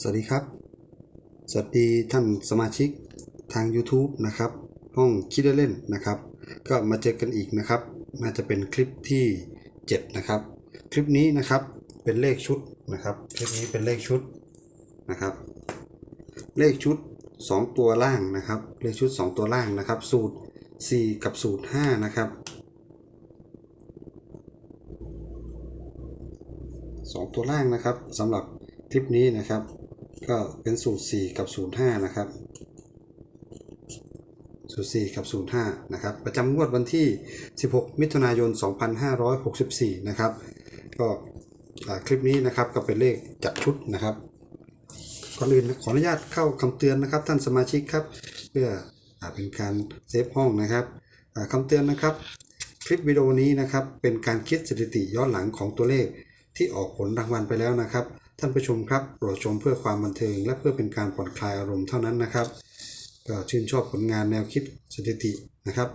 สวัสดีครับ สวัสดีท่านสมาชิกทาง YouTube นะครับ ห้องคิดเล่นนะครับ ก็มาเจอกันอีกนะครับ น่าจะเป็นคลิปที่ 7 นะครับ คลิปนี้นะครับเป็นเลขชุดนะครับ คลิปนี้เป็นเลขชุดนะครับ เลขชุด 2 ตัวล่างนะครับ เลขชุด 2 ตัวล่างนะครับ สูตร 4 กับสูตร 5 นะครับ2 ตัวล่างนะครับสำหรับ คลิปนี้นะครับ ก็เป็นสูตร 4 กับสูตร5นะครับ สูตร 4 กับสูตร5นะครับ ประจำงวดวันที่ 16 มิถุนายน 2564 นะครับ ก็คลิปนี้นะครับก็เป็นเลขจัดชุดนะครับก่อนอื่นขออนุญาตเข้าคำเตือนนะครับ ท่านสมาชิกครับ เพื่ออเป็นการเซฟห้องนะครับคำเตือนนะครับ คลิปวิดีโอนี้นะครับเป็นการคิดสถิติย้อนหลังของตัวเลขที่ออกผลรางวัลไปแล้วนะครับ ท่านผู้ชมครับโปรดชมเพื่อความบันเทิง และเพื่อเป็นการผ่อนคลายอารมณ์เท่านั้นนะครับ ก็ชื่นชอบผลงานแนวคิดสถิตินะครับ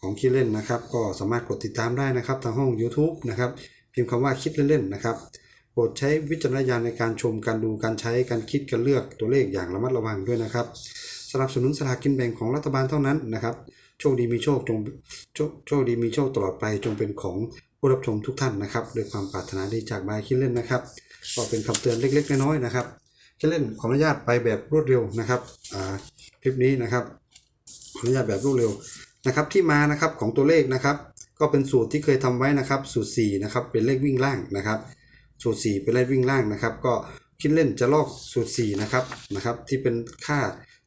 ของคิดเล่นนะครับ ก็สามารถกดติดตามได้นะครับ ทางห้อง YouTube นะครับพิมพ์คำว่าคิดเล่นๆนะครับโปรดใช้วิจารณญาณในการชมการดูการใช้การคิดการเลือกตัวเลขอย่างระมัดระวังด้วยนะครับสนับสนุนสลากกินแบ่งของรัฐบาลเท่านั้นนะครับ โชคดีมีโชคจงโชคโชคดีมีโชคตลอดไปจงเป็นของผู้รับชมทุกท่านนะครับด้วยความปรารถนาดีจากบายคิดเล่นนะครับ ก็เป็นคำเตือนเล็ก ๆ น้อยๆนะครับคิดเล่นขออนุญาตไปแบบรวดเร็วนะครับอ่าคลิปนี้นะครับขออนุญาตแบบรวดเร็วนะครับ ที่มานะครับของตัวเลขนะครับ ก็เป็นสูตรที่เคยทำไว้นะครับ สูตร4นะครับเป็นเลขวิ่งล่างนะครับ สูตร 4 เป็นเลขวิ่งล่างนะครับ ก็คิดเล่นจะลอกสูตร4นะครับนะครับ ที่เป็นค่า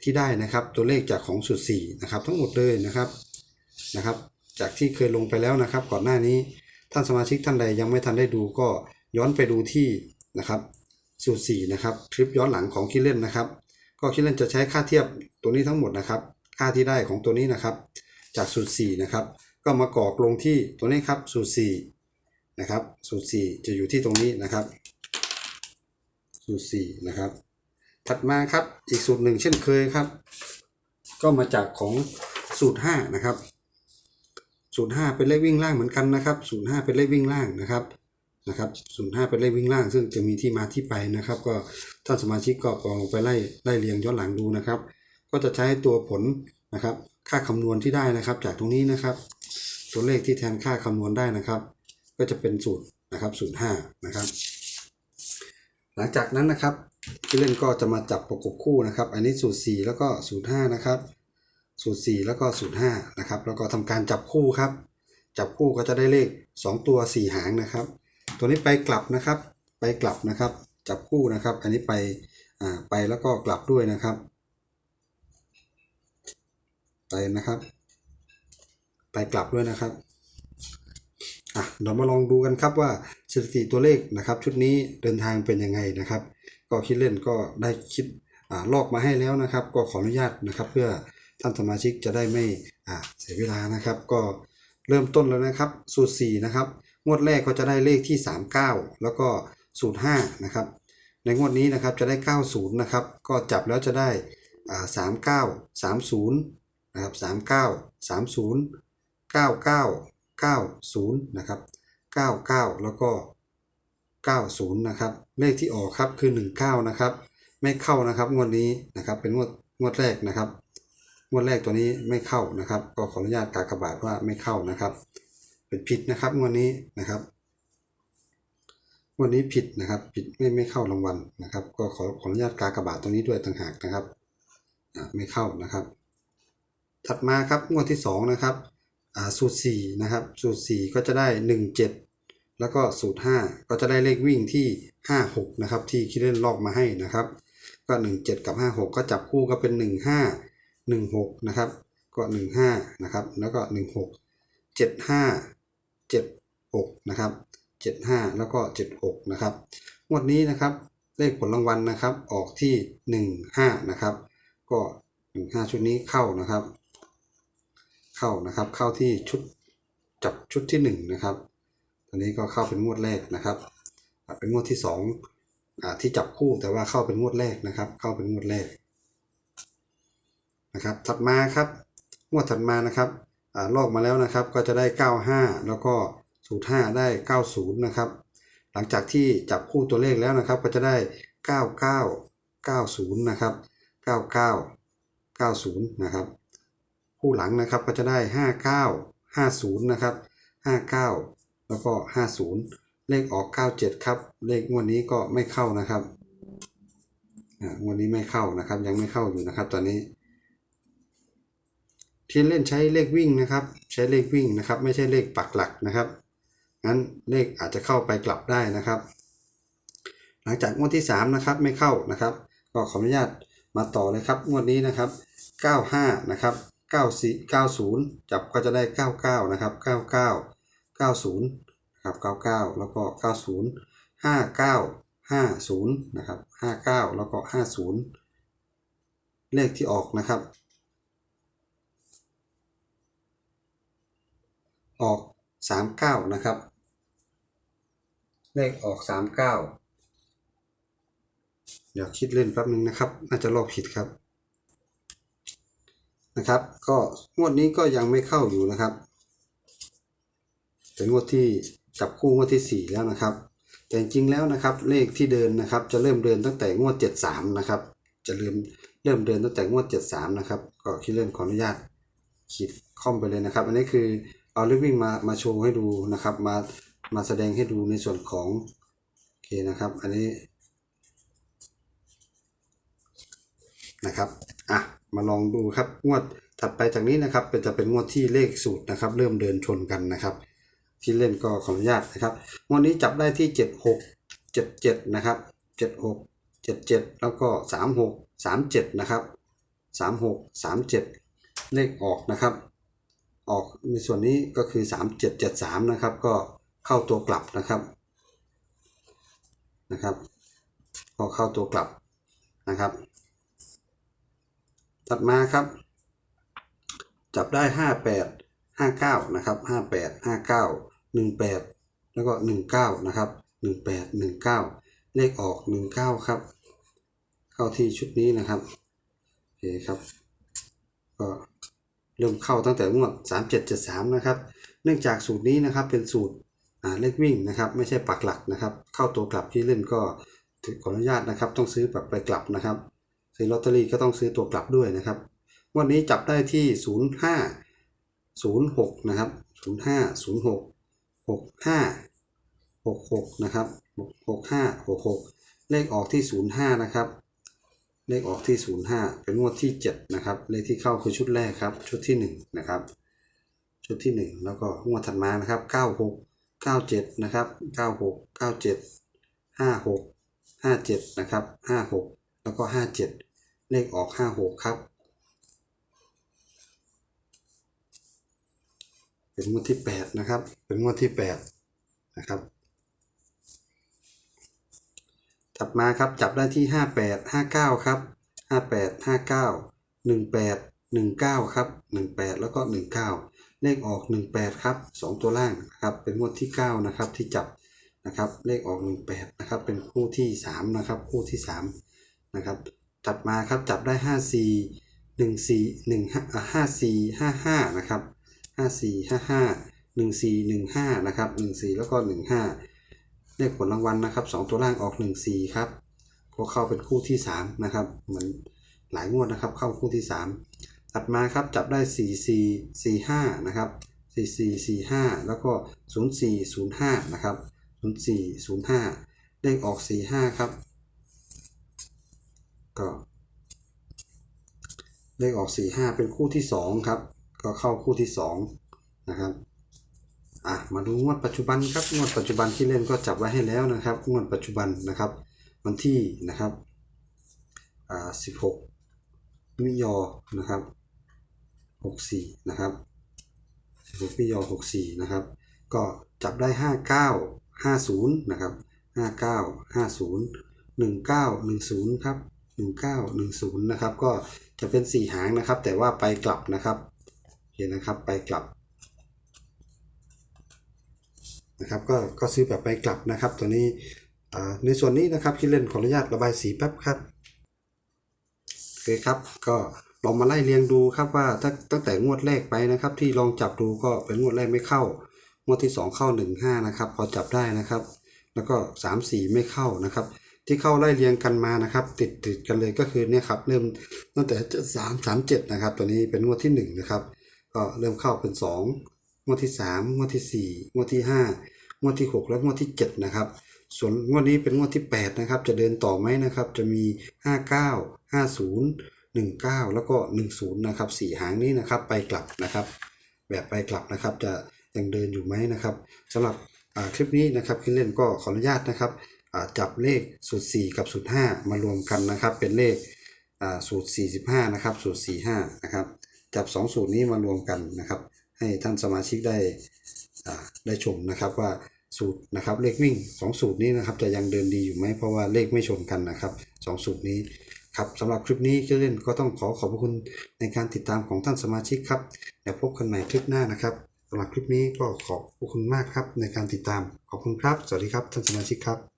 ที่ได้นะครับ ตัวเลขจากของสูตร4นะครับ ทั้งหมดเลยนะครับนะครับ จากที่เคยลงไปแล้วนะครับ ก่อนหน้านี้ท่านสมาชิกท่านใดยังไม่ทันได้ดูก็ย้อนไปดูที่ นะครับสูตร4นะครับคลิปย้อนหลังของคิดเล่นนะครับ ก็คิดเล่นจะใช้ค่าเทียบตัวนี้ทั้งหมดนะครับ ค่าที่ได้ของตัวนี้นะครับ จากสูตร4นะครับก็มากรอกลงที่ตัวนี้ครับสูตร4นะครับสูตร4จะอยู่ที่ตรงนี้นะครับสูตร4นะครับ ถัดมาครับอีกสูตรหนึ่งเช่นเคยครับ ก็มาจากของสูตร5นะครับสูตร5เป็นเลขวิ่งล่างเหมือนกันนะครับสูตร5เป็นเลขวิ่งล่างนะครับ นะครับศูนย์ห้าเป็นเลขวิ่งล่าง ซึ่งจะมีที่มาที่ไปนะครับ ก็ท่านสมาชิกก็ลองไปไล่ไล่เรียงย้อนหลังดูนะครับ ก็จะใช้ตัวผลนะครับ ค่าคำนวณที่ได้นะครับ จากตรงนี้นะครับตัวเลขที่แทนค่าคำนวณได้นะครับ ก็จะเป็นสูตรนะครับสูตรห้านะครับ หลังจากนั้นนะครับที่เล่นก็จะมาจับประกบคู่นะครับ อันนี้สูตร 4 แล้วก็สูตร5นะครับ สูตร 4 แล้วก็สูตร5นะครับ แล้วก็ทำการจับคู่ครับ จับคู่ก็จะได้เลข 2 ตัว 4 หางนะครับ ตัวนี้ไปกลับนะครับ ไปกลับนะครับ จับคู่นะครับ อันนี้ไปอ่าไปแล้วก็กลับด้วยนะครับ ไปนะครับ ไปกลับด้วยนะครับอะเรามาลองดูกันครับว่าสถิติตัวเลขนะครับ ชุดนี้เดินทางเป็นยังไงนะครับ ก็คิดเล่นก็ได้คิดอ่าลอกมาให้แล้วนะครับ ก็ขออนุญาตนะครับ เพื่อท่านสมาชิกจะได้ไม่อ่าเสียเวลานะครับ ก็เริ่มต้นแล้วนะครับ สูตร4นะครับ งวดแรกก็จะได้เลขที่ 39 แล้วก็สูตร5นะครับ ในงวดนี้นะครับจะได้ 90 นะครับ ก็จับแล้วจะได้อ่า39 30นย์นะครับ39 30 99 90นย์เก้าเก้าเก้าศูนย์นะครับ99แล้วก็90นย์นะครับ เลขที่ออกครับคือ19นะครับ ไม่เข้านะครับงวดนี้นะครับเป็นงวดงวดแรกนะครับงวดแรกตัวนี้ไม่เข้านะครับ ก็ขออนุญาตกากบาทว่าไม่เข้านะครับ เป็นผิดนะครับงวดนี้นะครับงวดนี้ผิดนะครับ ผิดไม่ไม่เข้ารางวัลนะครับ ก็ขอขออนุญาตกากบาทตรงนี้ด้วยต่างหากนะครับไม่เข้านะครับ ถัดมาครับงวดที่สองนะครับอ่าสูตรสี่นะครับสูตรสี่ก็จะได้หนึ่งเจ็ดแล้วก็สูตรห้าก็จะได้เลขวิ่งที่ห้าหกนะครับ ที่คิดเล่นลอกมาให้นะครับ ก็หนึ่งเจ็ดกับห้าหกก็จับคู่ก็เป็นหนึ่งห้าหนึ่งหกนะครับ ก็หนึ่งห้านะครับ แล้วก็หนึ่ งหกเจ็ดหกนะครับเจ็ดห้าแล้วก็เจ็ดหกนะครับงวดนี้นะครับเลขผลรางวัลนะครับออกที่หนึ่งห้านะครับก็หนึ่งห้าชุดนี้เข้านะครับ เข้านะครับเข้าที่ชุดจับชุดที่หนึ่งนะครับตอนนี้ก็เข้าเป็นงวดแรกนะครับเป็นงวดที่สองที่จับคู่แต่ว่าเข้าเป็นงวดแรกนะครับ เข้าเป็นงวดแรกนะครับถัดมาครับงวดถัดมานะครับ ลอกมาแล้วนะครับก็จะได้ 95 แล้วก็สูตร5ได้ 90 นะครับ หลังจากที่จับคู่ตัวเลขแล้วนะครับ ก็จะได้ 99 90 นะครับ 99 90 นะครับ คู่หลังนะครับก็จะได้ 59 50 นะครับ 59 แล้วก็ 50 เลขออก 97 ครับ เลขงวดนี้ก็ไม่เข้านะครับอ่างวดนี้ไม่เข้านะครับ ยังไม่เข้าอยู่นะครับตอนนี้ ที่เล่นใช้เลขวิ่งนะครับ ใช้เลขวิ่งนะครับ ไม่ใช่เลขปักหลักนะครับงั้นเลขอาจจะเข้าไปกลับได้นะครับ หลังจากงวดที่ 3 นะครับไม่เข้านะครับ ก็ขออนุญาตมาต่อเลยครับงวดนี้นะครับ 95 นะครับ 94 90 จับก็จะได้ 99 นะครับ 99 90 นะครับ 99 แล้วก็ 90 59 50 นะครับ 59 แล้วก็ 50 เลขที่ออกนะครับ ออก 39 นะครับ เลขออก 39 เดี๋ยวคิดเล่นแป๊บนึงนะครับ น่าจะลอกผิดครับนะครับ ก็งวดนี้ก็ยังไม่เข้าอยู่นะครับเป็นงวดที่จับคู่งวดที่ 4 แล้วนะครับ แต่จริงๆแล้วนะครับเลขที่เดินนะครับ จะเริ่มเดินตั้งแต่งวด 73 นะครับ จะเริ่มเริ่มเดินตั้งแต่งวด 73 นะครับ ก็คิดเล่นขออนุญาตขีดค่อมไปเลยนะครับ อันนี้คือ เอาเลขวิ่งมามาโชว์ให้ดูนะครับ มามาแสดงให้ดูในส่วนของโอเคนะครับ อันนี้นะครับอะมาลองดูครับงวดถัดไปจากนี้นะครับเป็นจะเป็นงวดที่เลขสูตรนะครับ เริ่มเดินชนกันนะครับ ที่เล่นก็ขออนุญาตนะครับงวดนี้จับได้ที่ 76 77 นะครับ 76 77 แล้วก็ 36 37 นะครับ 36 37 เลขออกนะครับ ออกในส่วนนี้ก็คือ 3773 นะครับ ก็เข้าตัวกลับนะครับนะครับก็เข้าตัวกลับนะครับ ถัดมาครับ จับได้ห้าแปดห้าเก้านะครับห้าแปดห้าเก้าหนึ่งแปดแล้วก็หนึ่งเก้านะครับหนึ่งแปดหนึ่งเก้าเลขออกหนึ่งเก้าครับ เข้าที่ชุดนี้นะครับโอเคครับก็ เริ่มเข้าตั้งแต่งวดสามเจ็ดเจ็ดสามนะครับ เนื่องจากสูตรนี้นะครับเป็นสูตรเลขวิ่งนะครับ ไม่ใช่ปักหลักนะครับ เข้าตัวกลับที่เล่นก็ขออนุญาตนะครับ ต้องซื้อแบบไปกลับนะครับซื้อลอตเตอรี่ก็ต้องซื้อตัวกลับด้วยนะครับวันนี้จับได้ที่ 05 06 นะครับ 05 06 65 66 นะครับ 65 66 เลขออกที่ 05 นะครับ เลขออกที่ 05 เป็นงวดที่ 7 นะครับ เลขที่เข้าคือชุดแรกครับ ชุดที่ 1 นะครับ ชุดที่ 1 แล้วก็งวดถัดมานะครับ 96 97 นะครับ 96 97 56 57 นะครับ 56 แล้วก็ 57 เลขออก 56 ครับ เป็นงวดที่ 8 นะครับ เป็นงวดที่ 8 นะครับ ถัดมาครับจับได้ที่ 58 59 ครับ 58 59 18 19 ครับ 18 แล้วก็ 19 เลขออก 18 ครับ 2 ตัวล่างนะครับเป็นงวดที่ 9 นะครับที่จับนะครับเลขออก 18 นะครับเป็นคู่ที่ 3 นะครับคู่ที่ 3 นะครับ ถัดมาครับจับได้ 54 14 1 54 55 นะครับ 54 55 14 15 นะครับ 14 แล้วก็ 15 เลขผลรางวัลนะครับ2ตัวล่างออก 14 ครับก็เข้าเป็นคู่ที่ 3 นะครับ เหมือนหลายงวดนะครับ เข้าคู่ที่3ถัดมาครับจับได้ 44 45 นะครับ 44 45 แล้วก็ 04 05 นะครับ 04 05 เลขออก 45 ครับ ก็เลขออก 45 เป็นคู่ที่ 2 ครับ ก็เข้าคู่ที่ 2 นะครับ อะมาดูงวดปัจจุบันครับงวดปัจจุบันที่เล่นก็จับไว้ให้แล้วนะครับงวดปัจจุบันนะครับ วันที่นะครับอ่า16มิยอนะครับ64นะครับ16มิยอ64นะครับ ก็จับได้59 50นะครับ59 50 19 10ครับ1910นะครับ ก็จะเป็น4หางนะครับ แต่ว่าไปกลับนะครับเห็นนะครับไปกลับ นะครับก็ก็ซื้อแบบไปกลับนะครับ ตัวนี้ในส่วนนี้นะครับที่เล่นขออนุญาตระบายสีแป๊บครับโอเคครับก็ลองมาไล่เรียงดูครับว่าถ้าตั้งแต่งวดแรกไปนะครับ ที่ลองจับดูก็เป็นงวดแรกไม่เข้างวดที่ 2 เข้า 1 5นะครับพอจับได้นะครับ แล้วก็ 3 4 ไม่เข้านะครับ ที่เข้าไล่เรียงกันมานะครับ ติดติดกันเลยก็คือเนี่ยครับเริ่มตั้งแต่สามสามเจ็ดนะครับตัวนี้เป็นงวดที่หนึ่งนะครับก็เริ่มเข้าเป็นสอ งวดที่สามงวดที่สี่งวดที่ห้างวดที่หกและงวดที่เจ็ดนะครับส่วนงวดนี้เป็นงวดที่แปดนะครับจะเดินต่อไหมนะครับจะมีห้าเก้าห้าศูนย์หนึ่งเก้าแล้วก็หนึ่งศูนย์นะครับสี่หางนี้นะครับไปกลับนะครับ แบบไปกลับนะครับจะยังเดินอยู่ไหมนะครับสำหรับคลิปนี้นะครับขึ้นเล่นก็ขออนุญาตนะครับจับเลขสูตร 4 กับสูตร 5 มารวมกันนะครับ เป็นเลขสูตร 45 นะครับสูตร 45 นะครับ จับ 2 สูตรนี้มารวมกันนะครับ ให้ท่านสมาชิกได้ได้ชมนะครับว่าสูตรนะครับเลขวิ่ง 2 สูตรนี้นะครับจะยังเดินดีอยู่ไหมเพราะว่าเลขไม่ชนกันนะครับ 2 สูตรนี้ครับสำหรับคลิปนี้ก็เล่นก็ต้องขอขอบคุณในการติดตามของท่านสมาชิกครับแล้วพบกันใหม่คลิปหน้านะครับสำหรับคลิปนี้ก็ขอบคุณมากครับในการติดตามขอบคุณครับ สวัสดีครับท่านสมาชิกครับ